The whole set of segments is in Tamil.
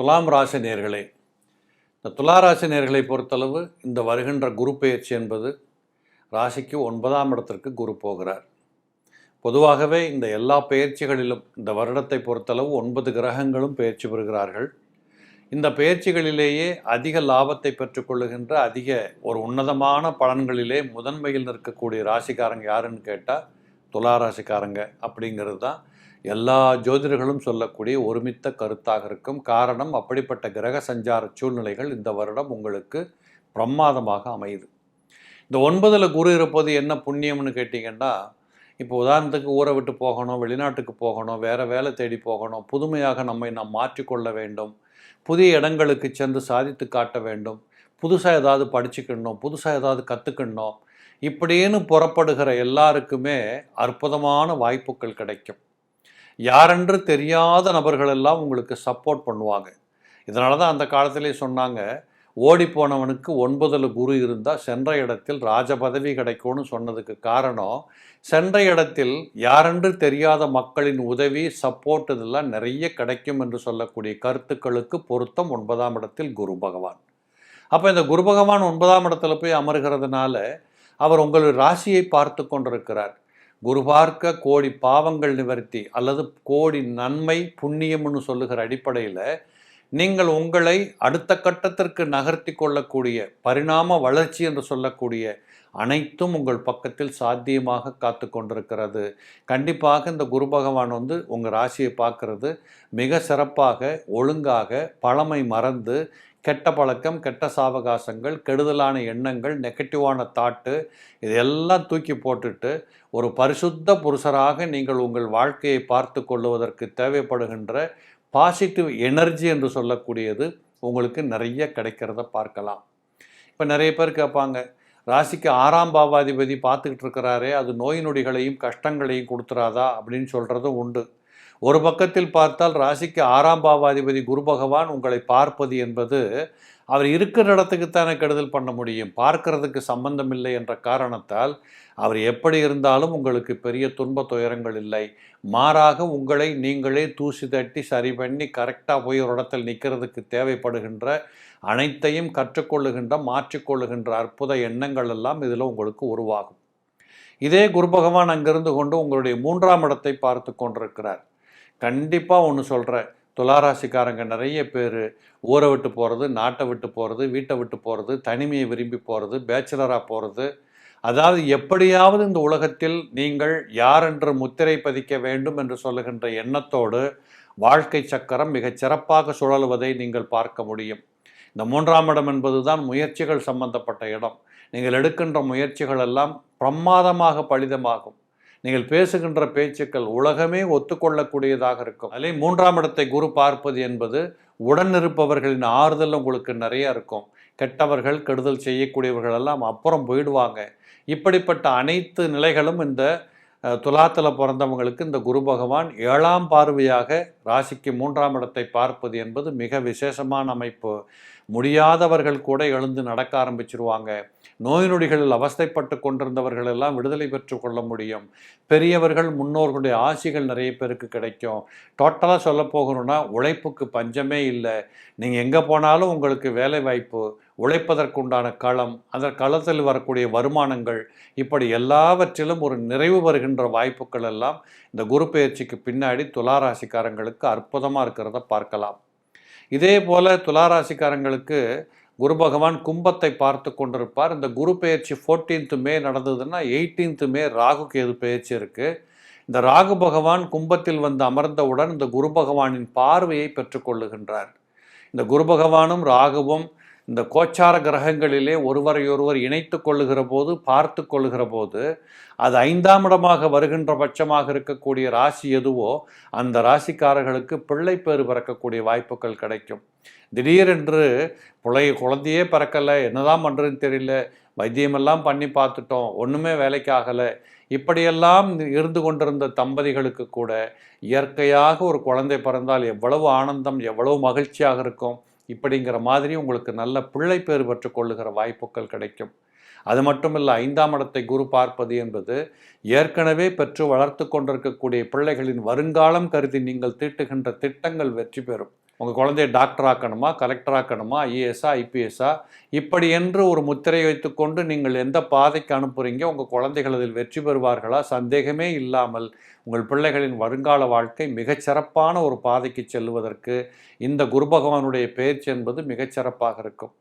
துலாம் ராசி நேர்களே இந்த துளாராசி நேர்களை பொறுத்தளவு இந்த வருகின்ற குரு பெயர்ச்சி என்பது ராசிக்கு ஒன்பதாம் இடத்திற்கு குரு போகிறார். பொதுவாகவே இந்த எல்லா பெயர்ச்சிகளிலும் இந்த வருடத்தை பொறுத்தளவு ஒன்பது கிரகங்களும் பெயர்ச்சி பெறுகிறார்கள். இந்த பெயர்ச்சிகளிலேயே அதிக லாபத்தை பெற்றுக்கொள்ளுகின்ற அதிக ஒரு உன்னதமான பலன்களிலே முதன்மையில் நிற்கக்கூடிய ராசிக்காரங்க யாருன்னு கேட்டால் துலா ராசிக்காரங்க அப்படிங்கிறது தான் எல்லா ஜோதிடர்களும் சொல்லக்கூடிய ஒருமித்த கருத்தாக இருக்கும். காரணம் அப்படிப்பட்ட கிரக சஞ்சார சூழ்நிலைகள் இந்த வருடம் உங்களுக்கு பிரமாதமாக அமையுது. இந்த ஒன்பதில் குரு இருப்பது என்ன புண்ணியம்னு கேட்டிங்கன்னா இப்போ உதாரணத்துக்கு ஊரை விட்டு போகணும் வெளிநாட்டுக்கு போகணும் வேறு வேலை தேடி போகணும் புதுமையாக நம்மை நாம் மாற்றிக்கொள்ள வேண்டும். புதிய இடங்களுக்கு சென்று சாதித்து காட்ட வேண்டும். புதுசாக ஏதாவது படிச்சுக்கணும் புதுசாக ஏதாவது கற்றுக்கணும் இப்படின்னு புறப்படுகிற எல்லாருக்குமே அற்புதமான வாய்ப்புகள் கிடைக்கும். யாரென்று தெரியாத நபர்கள் எல்லாம் உங்களுக்கு சப்போர்ட் பண்ணுவாங்க. இதனால தான் அந்த காலத்திலே சொன்னாங்க ஓடி போனவனுக்கு ஒன்பதில் குரு இருந்தால் சென்ற இடத்தில் ராஜபதவி கிடைக்கும்னு சொன்னதுக்கு காரணம் சென்ற இடத்தில் யாரென்று தெரியாத மக்களின் உதவி சப்போர்ட் இதெல்லாம் நிறைய கிடைக்கும் என்று சொல்லக்கூடிய கருத்துக்களுக்கு பொருத்தம் ஒன்பதாம் இடத்தில் குரு பகவான். அப்போ இந்த குரு பகவான் ஒன்பதாம் இடத்துல போய் அமர்கிறதுனால அவர் உங்கள் ராசியை பார்த்து கொண்டிருக்கிறார். குரு பார்க்க கோடி பாவங்கள் நிவர்த்தி அல்லது கோடி நன்மை புண்ணியம்னு சொல்லுகிற அடிப்படையில் நீங்கள் உங்களை அடுத்த கட்டத்திற்கு நகர்த்தி கொள்ளக்கூடிய பரிணாம வளர்ச்சி என்று சொல்லக்கூடிய அனைத்தும் உங்கள் பக்கத்தில் சாத்தியமாக காத்து கொண்டிருக்கிறது. கண்டிப்பாக இந்த குரு பகவான் வந்து உங்கள் ராசியை பார்க்கறது மிக சிறப்பாக ஒழுங்காக பழமை மறந்து கெட்ட பழக்கம் கெட்ட சாவகாசங்கள் கெடுதலான எண்ணங்கள் நெகட்டிவான தாட்டு இதையெல்லாம் தூக்கி போட்டுட்டு ஒரு பரிசுத்த புருஷராக நீங்கள் உங்கள் வாழ்க்கையை பார்த்து கொள்ளுவதற்கு தேவைப்படுகின்ற பாசிட்டிவ் எனர்ஜி என்று சொல்லக்கூடியது உங்களுக்கு நிறைய கிடைக்கிறத பார்க்கலாம். இப்போ நிறைய பேர் கேட்பாங்க ராசிக்கு ஆறாம் பாவாதிபதி பார்த்துக்கிட்டு இருக்கிறாரே அது நோய் நொடிகளையும் கஷ்டங்களையும் கொடுத்துறாதா? அப்படின்னு சொல்கிறதும் உண்டு. ஒரு பக்கத்தில் பார்த்தால் ராசிக்கு ஆறாம் பாவாதிபதி குரு பகவான் உங்களை பார்ப்பது என்பது அவர் இருக்கிற இடத்துக்குத்தானே கெடுதல் பண்ண முடியும். பார்க்கறதுக்கு சம்பந்தம் இல்லை என்ற காரணத்தால் அவர் எப்படி இருந்தாலும் உங்களுக்கு பெரிய துன்ப துயரங்கள் இல்லை. மாறாக உங்களை நீங்களே தூசி தட்டி சரி பண்ணி கரெக்டாக போய் ஒரு இடத்தில் நிற்கிறதுக்கு தேவைப்படுகின்ற அனைத்தையும் கற்றுக்கொள்ளுகின்ற மாற்றிக்கொள்ளுகின்ற அற்புத எண்ணங்கள் எல்லாம் இதில் உங்களுக்கு உருவாகும். இதே குரு பகவான் அங்கிருந்து கொண்டு உங்களுடைய மூன்றாம் இடத்தை பார்த்து கொண்டிருக்கிறார். கண்டிப்பாக ஒன்று சொல்கிறேன் துளாராசிக்காரங்க நிறைய பேர் ஊரை விட்டு போகிறது நாட்டை விட்டு போகிறது வீட்டை விட்டு போகிறது தனிமையை விரும்பி போகிறது பேச்சுலராக போகிறது அதாவது எப்படியாவது இந்த உலகத்தில் நீங்கள் யார் என்று முத்திரை பதிக்க வேண்டும் என்று சொல்லுகின்ற எண்ணத்தோடு வாழ்க்கை சக்கரம் மிகச் சிறப்பாக சுழலுவதை நீங்கள் பார்க்க முடியும். இந்த மூன்றாம் இடம் என்பது தான் முயற்சிகள் சம்பந்தப்பட்ட இடம். நீங்கள் எடுக்கின்ற முயற்சிகள் எல்லாம் பிரமாதமாக பலிதமாகும். நீங்கள் பேசுகின்ற பேச்சுக்கள் உலகமே ஒத்துக்கொள்ளக்கூடியதாக இருக்கும். அதிலே மூன்றாம் இடத்தை குரு பார்ப்பது என்பது உடன் இருப்பவர்களின் ஆறுதல் உங்களுக்கு நிறைய இருக்கும். கெட்டவர்கள் கெடுதல் செய்யக்கூடியவர்கள் எல்லாம் அப்புறம் போயிடுவாங்க. இப்படிப்பட்ட அனைத்து நிலைகளும் இந்த துலாத்தில் பிறந்தவங்களுக்கு இந்த குரு பகவான் ஏழாம் பார்வையாக ராசிக்கு மூன்றாம் இடத்தை பார்ப்பது என்பது மிக விசேஷமான அமைப்பு. முடியாதவர்கள் கூட எழுந்து நடக்க ஆரம்பிச்சிருவாங்க. நோய் நொடிகளில் அவஸ்தைப்பட்டு கொண்டிருந்தவர்கள் எல்லாம் விடுதலை பெற்று கொள்ள முடியும். பெரியவர்கள் முன்னோர்களுடைய ஆசிகள் நிறைய பேருக்கு கிடைக்கும். டோட்டலாக சொல்ல போகணும்னா உழைப்புக்கு பஞ்சமே இல்லை. நீங்கள் எங்கே போனாலும் உங்களுக்கு வேலை வாய்ப்பு உழைப்பதற்குண்டான களம் அந்த களத்தில் வரக்கூடிய வருமானங்கள் இப்படி எல்லாவற்றிலும் ஒரு நிறைவு வருகின்ற வாய்ப்புகள் எல்லாம் இந்த குரு பயிற்சிக்கு பின்னாடி துளாராசிக்காரங்களுக்கு அற்புதமாக இருக்கிறத பார்க்கலாம். இதே போல் துளாராசிக்காரங்களுக்கு குரு பகவான் கும்பத்தை பார்த்து கொண்டிருப்பார். இந்த குரு பெயர்ச்சி ஃபோர்டீன்த்து மே நடந்ததுன்னா எயிட்டீன்த்து மே ராகு கேது பெயர்ச்சி இருக்குது இந்த ராகு பகவான் கும்பத்தில் வந்து அமர்ந்தவுடன் இந்த குரு பகவானின் பார்வையை பெற்றுக்கொள்ளுகின்றார் இந்த குரு பகவானும் ராகுவும் இந்த கோச்சார கிரகங்களிலே ஒருவரையொருவர் இணைத்து கொள்ளுகிற போது பார்த்து கொள்ளுகிற போது அது ஐந்தாம் இடமாக வருகின்ற பட்சமாக இருக்கக்கூடிய ராசி எதுவோ அந்த ராசிக்காரர்களுக்கு பிள்ளை பேறு பிறக்கக்கூடிய வாய்ப்புகள் கிடைக்கும். திடீரென்று பிள்ளைய குழந்தையே பிறக்கலை. என்னதான் பண்ணுறதுன்னு தெரியல. வைத்தியமெல்லாம் பண்ணி பார்த்துட்டோம். ஒன்றுமே வேலைக்கு ஆகலை. இப்படியெல்லாம் இருந்து கொண்டிருந்த தம்பதிகளுக்கு கூட இயற்கையாக ஒரு குழந்தை பிறந்தால் எவ்வளவு ஆனந்தம் எவ்வளவு மகிழ்ச்சியாக இருக்கும். இப்படிங்கிற மாதிரி உங்களுக்கு நல்ல பிள்ளை பேர் பெற்றுக்கொள்ளுகிற வாய்ப்புகள் கிடைக்கும். அது மட்டும் இல்லை ஐந்தாம் இடத்தை குரு பார்ப்பது என்பது ஏற்கனவே பெற்று வளர்த்து கொண்டிருக்கக்கூடிய பிள்ளைகளின் வருங்காலம் கருதி நீங்கள் தீட்டுகின்ற திட்டங்கள் வெற்றி பெறும். உங்கள் குழந்தைய டாக்டர் ஆக்கணுமா கலெக்டர் ஆக்கணுமா ஐஏஎஸ்ஸா ஐபிஎஸ்ஸா இப்படி என்று ஒரு முத்திரை வைத்துக்கொண்டு நீங்கள் எந்த பாதைக்கு அனுப்புகிறீங்க உங்கள் குழந்தைகள் அதில் வெற்றி பெறுவார்களா? சந்தேகமே இல்லாமல் உங்கள் பிள்ளைகளின் வருங்கால வாழ்க்கை மிகச்சிறப்பான ஒரு பாதைக்கு செல்வதற்கு இந்த குரு பகவானுடைய பயிற்சி என்பது மிகச்சிறப்பாக இருக்கும்.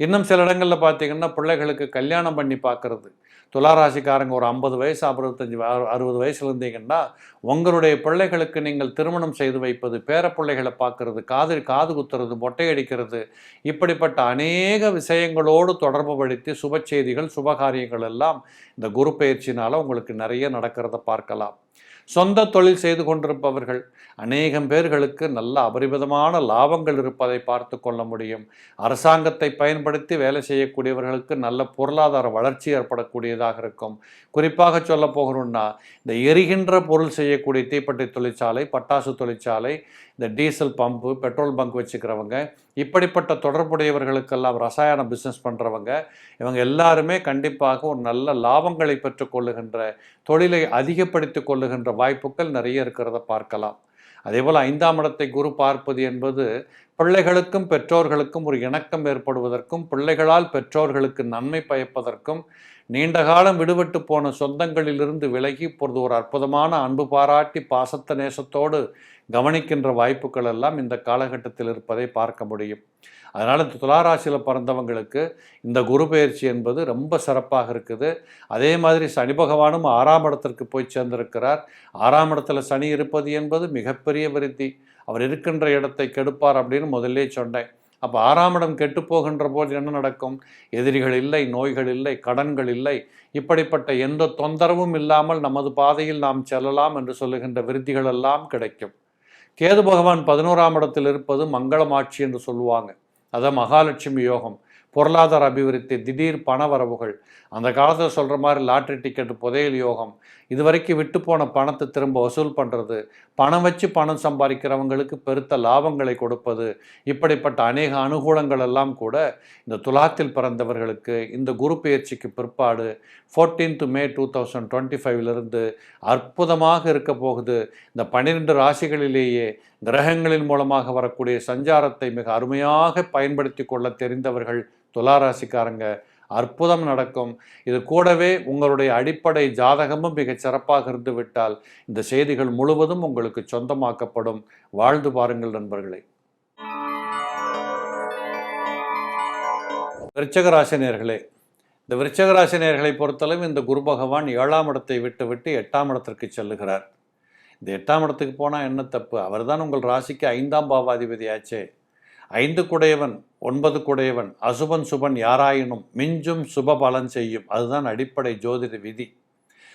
இன்னும் சில இடங்களில் பார்த்தீங்கன்னா பிள்ளைகளுக்கு கல்யாணம் பண்ணி பார்க்கறது துளாராசிக்காரங்க ஒரு ஐம்பது வயசு அறுபத்தஞ்சு அறுபது வயசுல இருந்தீங்கன்னா உங்களுடைய பிள்ளைகளுக்கு நீங்கள் திருமணம் செய்து வைப்பது பேர பிள்ளைகளை பார்க்கறது காது காது குத்துறது மொட்டை அடிக்கிறது இப்படிப்பட்ட அநேக விஷயங்களோடு தொடர்பு படுத்தி சுப செய்திகள் சுபகாரியங்கள் எல்லாம் இந்த குரு பயிற்சினால் உங்களுக்கு நிறைய நடக்கிறத பார்க்கலாம். சொந்த தொழில் செய்து கொண்டிருப்பவர்கள். அநேகம் பேர்களுக்கு நல்ல அபரிமிதமான லாபங்கள் இருப்பதை பார்த்து கொள்ள முடியும். அரசாங்கத்தை பயன்படுத்தி வேலை செய்யக்கூடியவர்களுக்கு நல்ல பொருளாதார வளர்ச்சி ஏற்படக்கூடியதாக இருக்கும். குறிப்பாக சொல்ல போகணும்னா இந்த எரிகின்ற பொருள் செய்யக்கூடிய தீப்பெட்டி தொழிற்சாலை பட்டாசு தொழிற்சாலை இந்த டீசல் பம்பு பெட்ரோல் பங்க் வச்சுக்கிறவங்க இப்படிப்பட்ட தொடர்புடையவர்களுக்கெல்லாம் ரசாயன பிஸ்னஸ் பண்ணுறவங்க இவங்க எல்லாருமே கண்டிப்பாக ஒரு நல்ல லாபங்களை பெற்றுக்கொள்ளுகின்ற தொழிலை அதிகப்படுத்தி கொள்ளுகின்ற வாய்ப்புகள் நிறைய இருக்கிறத பார்க்கலாம். அதே போல் ஐந்தாம் இடத்தை குரு பார்ப்பது என்பது பிள்ளைகளுக்கும் பெற்றோர்களுக்கும் ஒரு இணக்கம் ஏற்படுவதற்கும் பிள்ளைகளால் பெற்றோர்களுக்கு நன்மை பயப்பதற்கும் நீண்ட காலம் விடுபட்டு போன சொந்தங்களிலிருந்து விலகி இப்பொழுது ஒரு அற்புதமான அன்பு பாராட்டி பாசத்த நேசத்தோடு கவனிக்கின்ற வாய்ப்புகள் எல்லாம் இந்த காலகட்டத்தில் இருப்பதை பார்க்க முடியும். அதனால் இந்த துளாராசியில் பிறந்தவங்களுக்கு இந்த குரு பயிற்சி என்பது ரொம்ப சிறப்பாக இருக்குது. அதே மாதிரி சனி பகவானும் ஆறாம் இடத்திற்கு போய் சேர்ந்திருக்கிறார். ஆறாம் இடத்துல சனி இருப்பது என்பது மிகப்பெரிய விருத்தி. அவர் இருக்கின்ற இடத்தை கெடுப்பார் அப்படின்னு முதல்லே சொன்னேன். அப்போ ஆறாம் இடம் கெட்டு போகின்ற போது என்ன நடக்கும்? எதிரிகள் இல்லை நோய்கள் இல்லை கடன்கள் இல்லை. இப்படிப்பட்ட எந்த தொந்தரவும் இல்லாமல் நமது பாதையில் நாம் செல்லலாம் என்று சொல்லுகின்ற விருத்திகள் எல்லாம் கிடைக்கும். கேது பகவான் பதினோராம் இடத்தில் இருப்பது மங்களமாட்சி என்று சொல்லுவாங்க. அதான் மகாலட்சுமி யோகம். பொருளாதார அபிவிருத்தி திடீர் பண வரவுகள். அந்த காலத்தில் சொல்கிற மாதிரி லாட்ரி டிக்கெட் புதையல் யோகம். இது வரைக்கும் விட்டு போன பணத்தை திரும்ப வசூல் பண்ணுறது பணம் வச்சு பணம் சம்பாதிக்கிறவங்களுக்கு பெருத்த லாபங்களை கொடுப்பது இப்படிப்பட்ட அநேக அனுகூலங்கள் எல்லாம் கூட இந்த துலாத்தில் பிறந்தவர்களுக்கு இந்த குரு பயிற்சிக்கு பிற்பாடு fourteenth May two thousand twenty ஃபைவ்லேருந்து அற்புதமாக இருக்க போகுது. இந்த பன்னிரெண்டு ராசிகளிலேயே கிரகங்களின் மூலமாக வரக்கூடிய சஞ்சாரத்தை மிக அருமையாக பயன்படுத்தி கொள்ள தெரிந்தவர்கள் துலாராசிக்காரங்க அற்புதம் நடக்கும். இது கூடவே உங்களுடைய அடிப்படை ஜாதகமும் மிகச் சிறப்பாக இருந்து விட்டால் இந்த செய்திகள் முழுவதும் உங்களுக்கு சொந்தமாக்கப்படும். வாழ்ந்து பாருங்கள் நண்பர்களே. விருச்சகராசினியர்களே இந்த விருச்சகராசினியர்களை பொறுத்தளவு இந்த குரு பகவான் ஏழாம் இடத்தை விட்டு விட்டு எட்டாம் இடத்திற்கு செல்லுகிறார். இந்த எட்டாம் இடத்துக்கு போனால் என்ன தப்பு? அவர்தான் உங்கள் ராசிக்கு ஐந்தாம் பாவாதிபதியாச்சே. ஐந்து குடையவன் ஒன்பது குடையவன் அசுபன் சுபன் யாராயினும் மிஞ்சும் சுப பலன் செய்யும். அதுதான் அடிப்படை ஜோதிட விதி.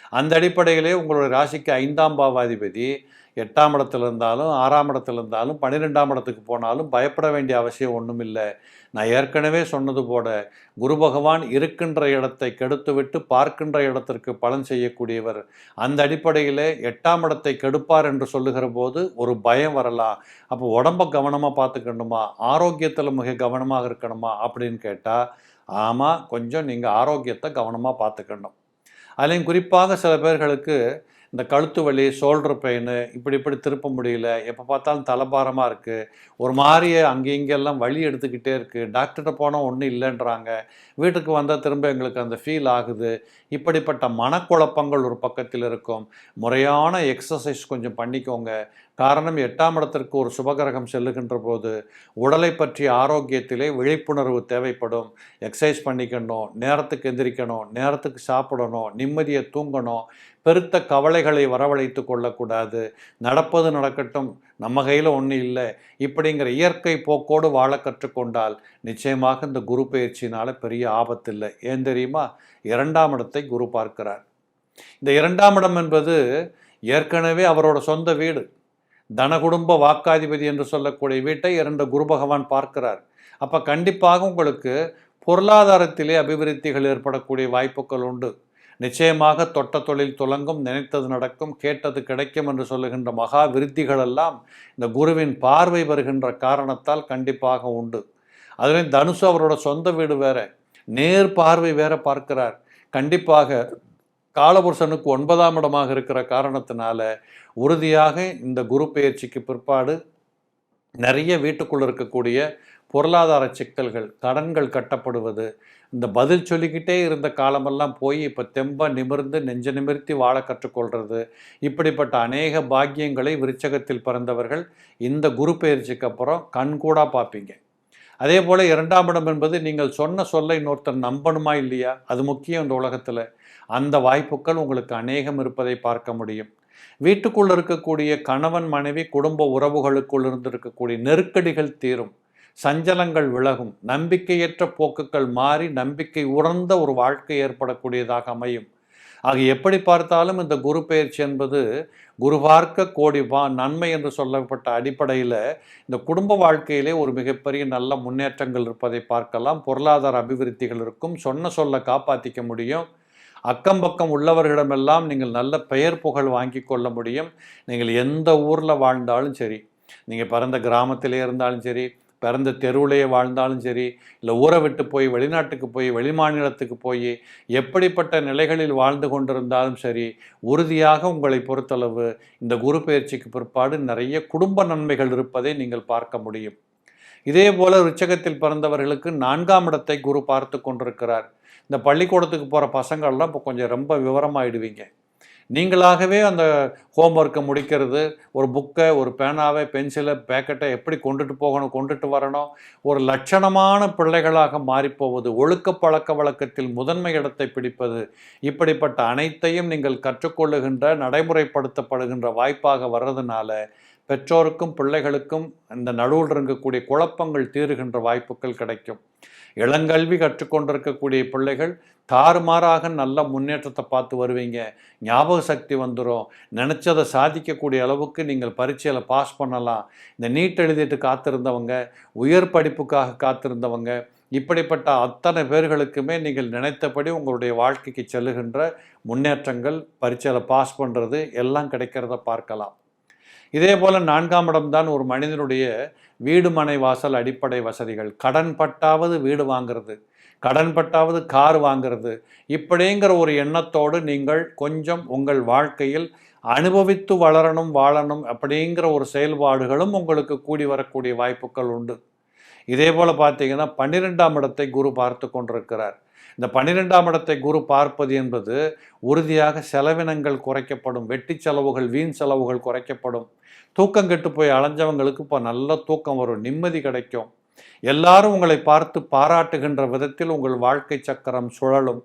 அந்த அடிப்படையிலே உங்களுடைய ராசிக்கு ஐந்தாம் பாவாதிபதி எட்டாம் இடத்துல இருந்தாலும் ஆறாம் இடத்துல இருந்தாலும் பன்னிரெண்டாம் இடத்துக்கு போனாலும் பயப்பட வேண்டிய அவசியம் ஒன்றும் இல்லை நான் ஏற்கனவே சொன்னது போல குரு பகவான் இருக்கின்ற இடத்தை கெடுத்துவிட்டு பார்க்கின்ற இடத்திற்கு பலன் செய்யக்கூடியவர். அந்த அடிப்படையில் எட்டாம் இடத்தை கெடுப்பார் என்று சொல்லுகிற போது ஒரு பயம் வரலாம். அப்போ உடம்ப கவனமாக பார்த்துக்கணுமா? ஆரோக்கியத்தில் மிக கவனமாக இருக்கணுமா? அப்படின்னு கேட்டால் ஆமாம் கொஞ்சம் நீங்கள் ஆரோக்கியத்தை கவனமாக பார்த்துக்கணும். அதுலேயும் குறிப்பாக சில பேர்களுக்கு இந்த கழுத்து வலி ஷோல்டர் பெயின் இப்படி இப்படி திருப்ப முடியல எப்போ பார்த்தாலும் தலைபாரமாக இருக்குது ஒரு மாதிரியே அங்கே இங்கெல்லாம் வழி எடுத்துக்கிட்டே இருக்குது டாக்டர்கிட்ட போனால் ஒன்றும் இல்லைன்றாங்க. வீட்டுக்கு வந்தால் திரும்ப எங்களுக்கு அந்த ஃபீல் ஆகுது. இப்படிப்பட்ட மனக்குழப்பங்கள் ஒரு பக்கத்தில் இருக்கும். முறையான எக்ஸசைஸ் கொஞ்சம் பண்ணிக்கோங்க. காரணம் எட்டாம் இடத்திற்கு ஒரு சுபகிரகம் செல்லுகின்ற போது உடலை பற்றிய ஆரோக்கியத்திலே விழிப்புணர்வு தேவைப்படும். எக்ஸசைஸ் பண்ணிக்கணும் நேரத்துக்கு எந்திரிக்கணும் நேரத்துக்கு சாப்பிடணும் நிம்மதியை தூங்கணும். பெருத்த கவலைகளை வரவழைத்து கொள்ளக்கூடாது. நடப்பது நடக்கட்டும் நம்ம கையில் ஒன்றும் இல்லை. இப்படிங்கிற இயற்கை போக்கோடு வாழ கற்றுக்கொண்டால் நிச்சயமாக இந்த குரு பயிற்சினால் பெரிய ஆபத்து இல்லை ஏன் தெரியுமா? இரண்டாம் இடத்தை குரு பார்க்கிறார். இந்த இரண்டாம் இடம் என்பது ஏற்கனவே அவரோட சொந்த வீடு. தனகுடும்ப வாக்காதிபதி என்று சொல்லக்கூடிய வீட்டை இரண்டு குரு பகவான் பார்க்கிறார். அப்போ கண்டிப்பாக உங்களுக்கு பொருளாதாரத்திலே அபிவிருத்திகள் ஏற்படக்கூடிய வாய்ப்புகள் உண்டு. நிச்சயமாக தொட்ட தொழில் துலங்கும் நினைத்தது நடக்கும் கேட்டது கிடைக்கும் என்று சொல்லுகின்ற மகா விருத்திகள் எல்லாம் இந்த குருவின் பார்வை வருகின்ற காரணத்தால் கண்டிப்பாக உண்டு. அதுலேயும் தனுசு அவரோட சொந்த வீடு வேற. நேர் பார்வை வேற பார்க்கிறார். கண்டிப்பாக காலபுருஷனுக்கு ஒன்பதாம் இடமாக இருக்கிற காரணத்தினால உறுதியாக இந்த குரு பயிற்சிக்கு பிற்பாடு நிறைய வீட்டுக்குள்ளே இருக்கக்கூடிய பொருளாதார சிக்கல்கள் கடன்கள் கட்டப்படுவது இந்த பதில் சொல்லிக்கிட்டே இருந்த காலமெல்லாம் போய் இப்போ தெம்ப நிமிர்ந்து நெஞ்ச நிமிர்த்தி வாழ கற்றுக்கொள்கிறது இப்படிப்பட்ட அநேக பாக்கியங்களை விருச்சகத்தில் பிறந்தவர்கள் இந்த குரு பயிற்சிக்கு அப்புறம் கண்கூடாக பார்ப்பீங்க. அதே போல் இரண்டாம் இடம் என்பது நீங்கள் சொன்ன சொல்லை இன்னொருத்தர் நம்பணுமா இல்லையா? அது முக்கியம் இந்த உலகத்தில். அந்த வாய்ப்புகள் உங்களுக்கு அநேகம் இருப்பதை பார்க்க முடியும். வீட்டுக்குள் இருக்கக்கூடிய கணவன் மனைவி குடும்ப உறவுகளுக்குள் இருந்து இருக்கக்கூடிய நெருக்கடிகள் தீரும். சஞ்சலங்கள் விலகும். நம்பிக்கையற்ற போக்குகள் மாறி நம்பிக்கை உறந்த ஒரு வாழ்க்கை ஏற்படக்கூடியதாக அமையும். ஆக எப்படி பார்த்தாலும் இந்த குரு பயிற்சி என்பது குரு பார்க்க கோடி வா நன்மை என்று சொல்லப்பட்ட அடிப்படையில் இந்த குடும்ப வாழ்க்கையிலே ஒரு மிகப்பெரிய நல்ல முன்னேற்றங்கள் இருப்பதை பார்க்கலாம். பொருளாதார அபிவிருத்திகள் இருக்கும். சொன்ன சொல்ல காப்பாற்றிக்க முடியும். அக்கம் பக்கம் உள்ளவர்களிடமெல்லாம் நீங்கள் நல்ல பெயர் புகழ் வாங்கி கொள்ள முடியும். நீங்கள் எந்த ஊரில் வாழ்ந்தாலும் சரி நீங்கள் பிறந்த கிராமத்திலே இருந்தாலும் சரி பிறந்த தெருவிலேயே வாழ்ந்தாலும் சரி இல்லை ஊரை விட்டு போய் வெளிநாட்டுக்கு போய் வெளிமாநிலத்துக்கு போய் எப்படிப்பட்ட நிலைகளில் வாழ்ந்து கொண்டிருந்தாலும் சரி உறுதியாக உங்களை பொறுத்தளவு இந்த குரு பயிற்சிக்கு பிற்பாடு நிறைய குடும்ப நன்மைகள் இருப்பதை நீங்கள் பார்க்க முடியும். இதே போல ரிச்சகத்தில் பிறந்தவர்களுக்கு நான்காம் இடத்தை குரு பார்த்து கொண்டிருக்கிறார். இந்த பள்ளிக்கூடத்துக்கு போகிற பசங்கள்லாம் இப்போ கொஞ்சம் ரொம்ப விவரமாகிடுவீங்க நீங்களாகவே அந்த ஹோம்ஒர்க்கை முடிக்கிறது ஒரு புக்கை ஒரு பேனாவை பென்சிலை பேக்கெட்டை எப்படி கொண்டுட்டு போகணும் கொண்டுட்டு வரணும் ஒரு லட்சணமான பிள்ளைகளாக மாறிப்போவது ஒழுக்க பழக்க வழக்கத்தில் முதன்மை இடத்தை பிடிப்பது இப்படிப்பட்ட அனைத்தையும் நீங்கள் கற்றுக்கொள்ளுகின்ற நடைமுறைப்படுத்தப்படுகின்ற வாய்ப்பாக வர்றதுனால பெற்றோருக்கும் பிள்ளைகளுக்கும் இந்த நடுவில் இருக்கக்கூடிய குழப்பங்கள் தீருகின்ற வாய்ப்புகள் கிடைக்கும். இளங்கல்வி கற்றுக்கொண்டிருக்கக்கூடிய பிள்ளைகள் தாறுமாறாக நல்ல முன்னேற்றத்தை பார்த்து வருவீங்க. ஞாபக சக்தி வந்துடும் நினச்சதை சாதிக்கக்கூடிய அளவுக்கு நீங்கள் பரீட்சையில் பாஸ் பண்ணலாம். இந்த நீட் எழுதிட்டு காத்திருந்தவங்க உயர் படிப்புக்காக காத்திருந்தவங்க இப்படிப்பட்ட அத்தனை பேர்களுக்குமே நீங்கள் நினைத்தபடி உங்களுடைய வாழ்க்கைக்கு செல்லுகின்ற முன்னேற்றங்கள் பரீட்சையில் பாஸ் பண்ணுறது எல்லாம் கிடைக்கிறத பார்க்கலாம். இதே போல் நான்காம் இடம்தான் ஒரு மனிதனுடைய வீடு மனை வாசல் அடிப்படை வசதிகள். கடன் பட்டாவது வீடு வாங்கிறது. கடன் பட்டாவது கார் வாங்கிறது. இப்படிங்கிற ஒரு எண்ணத்தோடு நீங்கள் கொஞ்சம் உங்கள் வாழ்க்கையில் அனுபவித்து வளரணும் வாழணும் அப்படிங்கிற ஒரு செயல்பாடுகளும் உங்களுக்கு கூடி வரக்கூடிய வாய்ப்புகள் உண்டு. இதே போல் பார்த்தீங்கன்னா பன்னிரெண்டாம் இடத்தை குரு பார்த்து கொண்டிருக்கிறார். இந்த பன்னிரெண்டாம் இடத்தை குரு பார்ப்பது என்பது உறுதியாக செலவினங்கள் குறைக்கப்படும் வெட்டி செலவுகள் வீண் செலவுகள் குறைக்கப்படும். தூக்கம் கெட்டு போய் அலைஞ்சவங்களுக்கு இப்போ நல்ல தூக்கம் வரும் நிம்மதி கிடைக்கும். எல்லாரும் உங்களை பார்த்து பாராட்டுகின்ற விதத்தில் உங்கள் வாழ்க்கை சக்கரம் சுழலும்.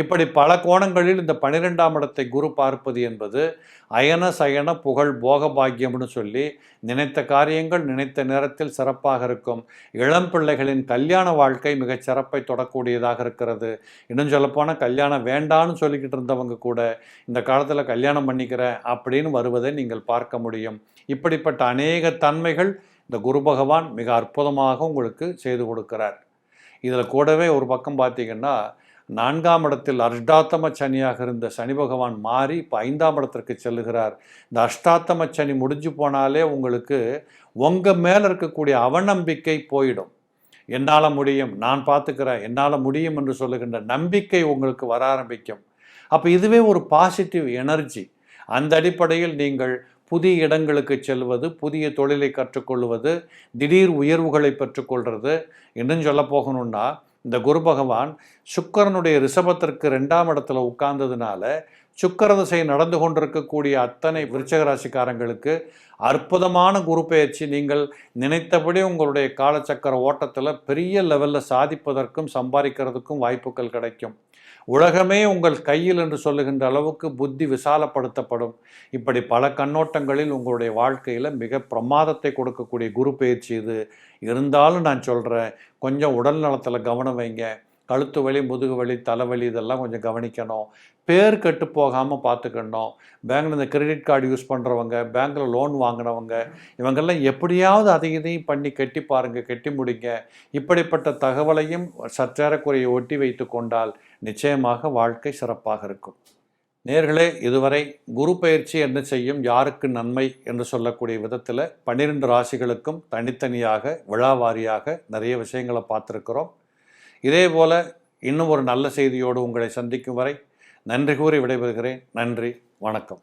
இப்படி பல கோணங்களில் இந்த பனிரெண்டாம் இடத்தை குரு பார்ப்பது என்பது அயன சயன புகழ் போக பாக்கியம்னு சொல்லி நினைத்த காரியங்கள் நினைத்த நேரத்தில் சிறப்பாக இருக்கும். இளம் பிள்ளைகளின் கல்யாண வாழ்க்கை மிகச் சிறப்பை தொடக்கூடியதாக இருக்கிறது. இன்னும் சொல்லப்போனால் கல்யாணம் வேண்டான்னு சொல்லிக்கிட்டு இருந்தவங்க கூட இந்த காலத்தில் கல்யாணம் பண்ணிக்கிறேன் அப்படின்னு வருவதை நீங்கள் பார்க்க முடியும். இப்படிப்பட்ட அநேக தன்மைகள் இந்த குரு பகவான் மிக அற்புதமாக உங்களுக்கு செய்து கொடுக்கிறார். இதில் கூடவே ஒரு பக்கம் பார்த்தீங்கன்னா நான்காம் இடத்தில் அஷ்டாத்தம சனியாக இருந்த சனி பகவான் மாறி இப்போ ஐந்தாம் இடத்திற்கு செல்லுகிறார். இந்த அஷ்டாத்தம சனி முடிஞ்சு போனாலே உங்களுக்கு உங்கள் மேலே இருக்கக்கூடிய அவநம்பிக்கை போயிடும். என்னால் முடியும் நான் பார்த்துக்கிறேன் என்னால் முடியும் என்று சொல்லுகின்ற நம்பிக்கை உங்களுக்கு வர ஆரம்பிக்கும். அப்போ இதுவே ஒரு பாசிட்டிவ் எனர்ஜி அந்த அடிப்படையில் நீங்கள் புதிய இடங்களுக்கு செல்வது புதிய தொழிலை கற்றுக்கொள்வது திடீர் உயர்வுகளை பெற்றுக்கொள்வது இன்னும் சொல்ல போகணுன்னா இந்த குரு பகவான் சுக்கரனுடைய ரிஷபத்திற்கு ரெண்டாம் இடத்துல உட்கார்ந்ததுனால சுக்கர திசை நடந்து கொண்டிருக்கக்கூடிய அத்தனை விருச்சக ராசிக்காரங்களுக்கு அற்புதமான குரு பயிற்சி நீங்கள் நினைத்தபடி உங்களுடைய காலச்சக்கர ஓட்டத்தில் பெரிய லெவலில் சாதிப்பதற்கும் சம்பாதிக்கிறதுக்கும் வாய்ப்புகள் கிடைக்கும். உலகமே உங்கள் கையில் என்று சொல்லுகின்ற அளவுக்கு புத்தி விசாலப்படுத்தப்படும். இப்படி பல கண்ணோட்டங்களில் உங்களுடைய வாழ்க்கையில் மிக பிரமாதத்தை கொடுக்கக்கூடிய குரு பயிற்சி இது. இருந்தாலும் நான் சொல்கிறேன் கொஞ்சம் உடல் நலத்தில் கவனம் வைங்க. கழுத்து வலி முதுகு வலி தலைவலி இதெல்லாம் கொஞ்சம் கவனிக்கணும். பேர் கெட்டு போகாமல் பார்த்துக்கணும். பேங்க்கில் இந்த கிரெடிட் கார்டு யூஸ் பண்ணுறவங்க பேங்க்கில் லோன் வாங்கினவங்க இவங்கெல்லாம் எப்படியாவது அதை இதையும் பண்ணி கட்டி பாருங்கள் கட்டி முடிங்க. இப்படிப்பட்ட தகவலையும் சற்றேறக்குறைய ஒட்டி வைத்து கொண்டால் நிச்சயமாக வாழ்க்கை சிறப்பாக இருக்கும். நேர்களே இதுவரை குரு பயிற்சி என்ன செய்யும் யாருக்கு நன்மை என்று சொல்லக்கூடிய விதத்தில் பன்னிரெண்டு ராசிகளுக்கும் தனித்தனியாக விழாவாரியாக நிறைய விஷயங்களை பார்த்துருக்குறோம். இதே போல் இன்னும் ஒரு நல்ல செய்தியோடு உங்களை சந்திக்கும் வரை நன்றி கூறி விடைபெறுகிறேன். நன்றி. வணக்கம்.